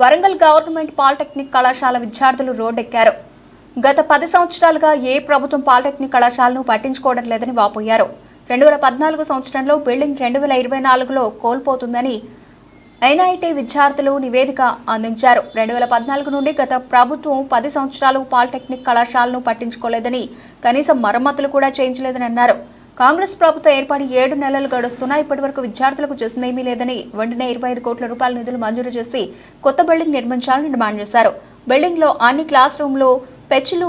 Warangal government polytechnic కళాశాల విద్యార్థులు రోడ్డెక్కారు. గత పది సంవత్సరాలుగా ఏ ప్రభుత్వం పాలిటెక్నిక్ కళాశాలను పట్టించుకోవడం లేదని వాపోయారు. రెండు వేల పద్నాలుగు సంవత్సరంలో బిల్డింగ్ రెండు వేల ఇరవై నాలుగులో కోల్పోతుందని ఎన్ఐటి విద్యార్థులు నివేదిక అందించారు. రెండు వేల పద్నాలుగు నుండి గత ప్రభుత్వం పది సంవత్సరాలు పాలిటెక్నిక్ కళాశాలను పట్టించుకోలేదని కనీసం మరమ్మతులు కూడా చేయించలేదని అన్నారు. కాంగ్రెస్ ప్రభుత్వం ఏర్పడి ఏడు నెలలు గడుస్తున్నా ఇప్పటి వరకు విద్యార్థులకు చేసిందేమీ లేదని వెంటనే ఇరవై ఐదు కోట్ల రూపాయల నిధులు మంజూరు చేసి కొత్త బిల్డింగ్ నిర్మించాలని డిమాండ్ చేశారు. బిల్డింగ్లో అన్ని క్లాస్ రూమ్లు పెచ్చులు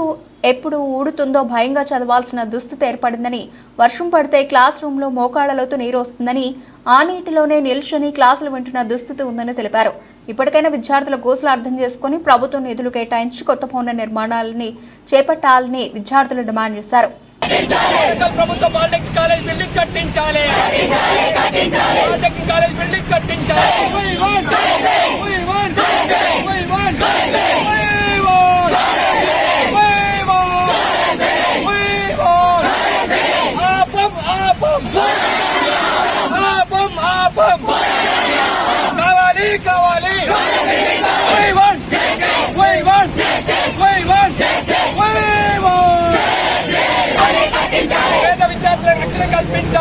ఎప్పుడు ఊడుతుందో భయంగా చదవాల్సిన దుస్థితి ఏర్పడిందని వర్షం పడితే క్లాస్ రూమ్లో మోకాళ్ళలోతో నీరు వస్తుందని ఆ నీటిలోనే నిల్చుని క్లాసులు వింటున్న దుస్థితి ఉందని తెలిపారు. ఇప్పటికైనా విద్యార్థుల గోసులు అర్థం చేసుకుని ప్రభుత్వం నిధులు కేటాయించి కొత్త భవన నిర్మాణాలని చేపట్టాలని విద్యార్థులు డిమాండ్ చేశారు. ప్రభుత్వ పాలిటెక్నిక్ కాలేజ్ బిల్డింగ్ కట్టించాలి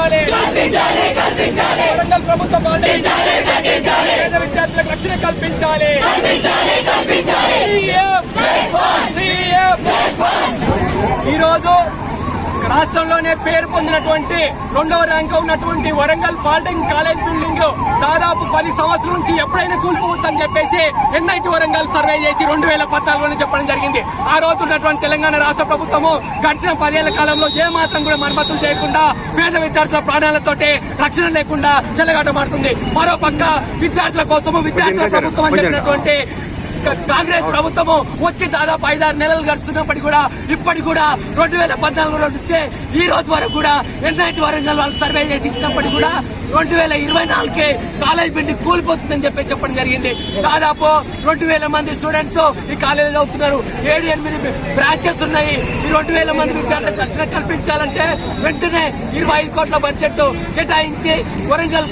కల్పించాలి వరంగల్ ప్రభుత్వ పాలిటెక్నిక్ పేద విద్యార్థులకు రక్షణ కల్పించాలి. సీఎం. సీఎం. ఈ రోజు రాష్ట్రంలోనే పేరు పొందినటువంటి రెండవ ర్యాంక్ ఉన్నటువంటి వరంగల్ పాలిటెక్నిక్ కాలేజ్ బిల్డింగ్ దాదాపు పది సంవత్సరాల నుంచి ఎప్పుడైనా కూలిపోవచ్చని చెప్పేసి ఎన్ఐటి వరంగల్ సర్వే చేసి రెండు వేల పద్నాలుగులో చెప్పడం జరిగింది. ఆ రోజు ఉన్నటువంటి తెలంగాణ రాష్ట్ర ప్రభుత్వము గడిచిన పదేళ్ళ కాలంలో ఏ మాత్రం కూడా మరమ్మతులు చేయకుండా పేద విద్యార్థుల ప్రాణాలతోటి రక్షణ లేకుండా చెలగాటమాడుతుంది. మరో పక్క విద్యార్థుల కోసము విద్యార్థుల ప్రభుత్వం అని చెప్పినటువంటి కాంగ్రెస్ ప్రభుత్వము వచ్చి దాదాపు ఐదారు నెలలు గడుస్తున్నప్పటికీ కూడా ఇప్పటికి కూడా రెండు వేల పద్నాలుగులో నుంచే ఈ రోజు వరకు కూడా ఎన్ఐటి వరంగల్ వాళ్ళు సర్వే చేసి ఇచ్చినప్పటికీ కూడా రెండు వేల ఇరవై నాలుగుకే కాలేజ్ బిల్డింగ్ కూలిపోతుందని చెప్పి చెప్పడం జరిగింది. దాదాపు రెండు వేల మంది స్టూడెంట్స్ ఈ కాలేజీలో అవుతున్నారు. ఏడు ఎనిమిది బ్రాంచెస్ ఉన్నాయి. ఈ రెండు వేల మంది విద్యార్థులకు రక్షణ కల్పించాలంటే వెంటనే ఇరవై ఐదు కోట్ల బడ్జెట్ కేటాయించి వరంగల్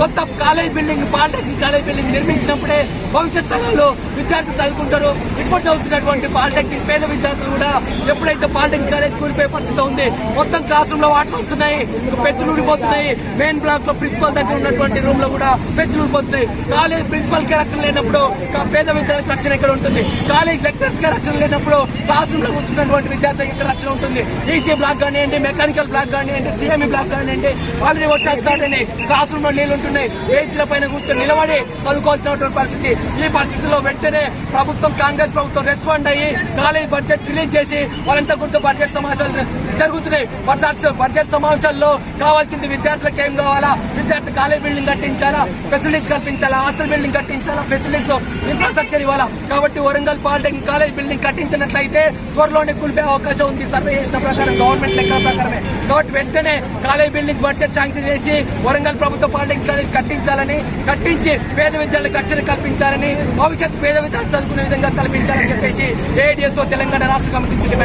కొత్త college building polytechnic college building నిర్మించినప్పుడే భవిష్యత్ తరాల్లో విద్యార్థులు చదువుకుంటారు. ఇప్పుడు చదువుతున్నటువంటి పాలిటెక్నిక్ పేద విద్యార్థులు కూడా ఎప్పుడైతే పాలిటెక్నిక్ కాలేజ్ కూలిపోయే పరిస్థితి ఉంది మొత్తం క్లాస్ రూమ్లో వాటర్ వస్తున్నాయి పెంచులు ఊడిపోతున్నాయి. మెయిన్ బ్లాక్లో ప్రిన్సిపల్ దగ్గర ఉన్నటువంటి రూమ్లో కూడా పెంచులు ఊడిపోతున్నాయి. కాలేజ్ ప్రిన్సిపల్కి రక్షణ లేనప్పుడు పేద విద్యార్థులకు రక్షణ ఎక్కడ ఉంటుంది? కాలేజ్ లెక్చర్స్కి రక్షణ లేనప్పుడు క్లాస్ రూమ్లో కూర్చున్నటువంటి విద్యార్థులకు ఇక్కడ రక్షణ ఉంటుంది? ఈసీ బ్లాక్ కానివ్వండి మెకానికల్ బ్లాక్ కానివ్వండి సిఎంఈ బ్లాక్ కానివ్వండి ఆల్రెడీ వర్షాలు స్టార్ట్ అయినాయి క్లాస్ రూమ్లో నీళ్ళు ఉంటున్నాయి బెంచ్ల పైన కూర్చొని నిలబడి చదువుకోవాల్సినటువంటి పరిస్థితి. ఈ పరిస్థితిలో వెంటనే ప్రభుత్వం కాంగ్రెస్ ప్రభుత్వం రెస్పాండ్ అయ్యి కాలేజ్ బడ్జెట్ రిలీజ్ చేసి వాళ్ళంతా గుర్తు బడ్జెట్ సమావేశాలు జరుగుతున్నాయి. బడ్జెట్ బడ్జెట్ సమావేశాల్లో కావాల్సింది విద్యార్థులకు ఏం కావాలా? విద్యార్థి కాలేజ్ బిల్డింగ్ కట్టించాలా? ఫెసిలిటీస్ కల్పించాలా? హాస్టల్ బిల్డింగ్ కట్టించాలా? ఫెసిలిటీస్ ఇన్ఫ్రాస్ట్రక్చర్ ఇవ్వాలా? కాబట్టి వరంగల్ పాలిటెక్నిక్ కాలేజ్ బిల్డింగ్ కట్టించినట్లయితే త్వరలోనే కూలిపోయే అవకాశం ఉంది. సర్వే చేసిన ప్రకారం గవర్నమెంట్ లెక్కల ప్రకారమే. కాబట్టి వెంటనే కాలేజ్ బిల్డింగ్ బడ్జెట్ శాంక్షన్ చేసి వరంగల్ ప్రభుత్వ పాలిటెక్నిక్ కాలేజ్ కట్టించాలని కట్టించి పేద విద్యార్థులకు రక్షణ కల్పించాలని భవిష్యత్తు పేద విద్యార్థులు చదువుకునే విధంగా కల్పించాలని చెప్పేసి ఏడిఎస్ఓ తెలంగాణ రాష్ట్ర కమిటీ